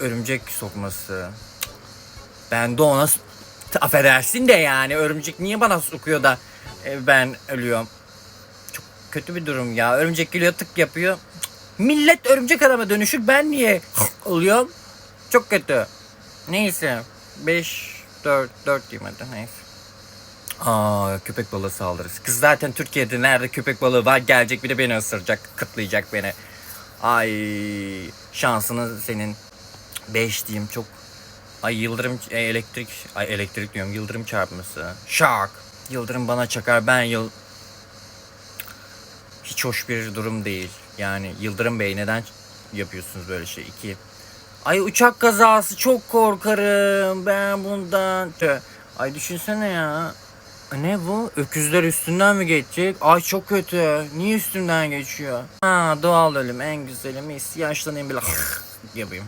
Örümcek sokması. Ben de ona affedersin de yani örümcek niye bana sokuyor da e, ben ölüyorum. Çok kötü bir durum ya. Örümcek geliyor tık yapıyor. Millet örümcek adama dönüşür. Ben niye oluyorum? Çok kötü. Neyse. 5 4 4 diyeyim hadi neyse. Aa köpek balığı saldırısı. Kız zaten Türkiye'de nerede köpek balığı var gelecek bir de beni ısıracak, kıtlayacak beni. Ay şansını senin 5 diyeyim çok. Ay yıldırım e, elektrik ay elektrik diyorum yıldırım çarpması. Şak. Yıldırım bana çakar ben yıl hiç hoş bir durum değil. Yani Yıldırım Bey neden yapıyorsunuz böyle şey? İki. Ay uçak kazası çok korkarım ben bundan. Ay düşünsene ya. Ne bu? Öküzler üstünden mi geçecek? Ay çok kötü. Niye üstünden geçiyor? Ha doğal ölüm en güzeli. Mis yaşlanayım bile yapayım.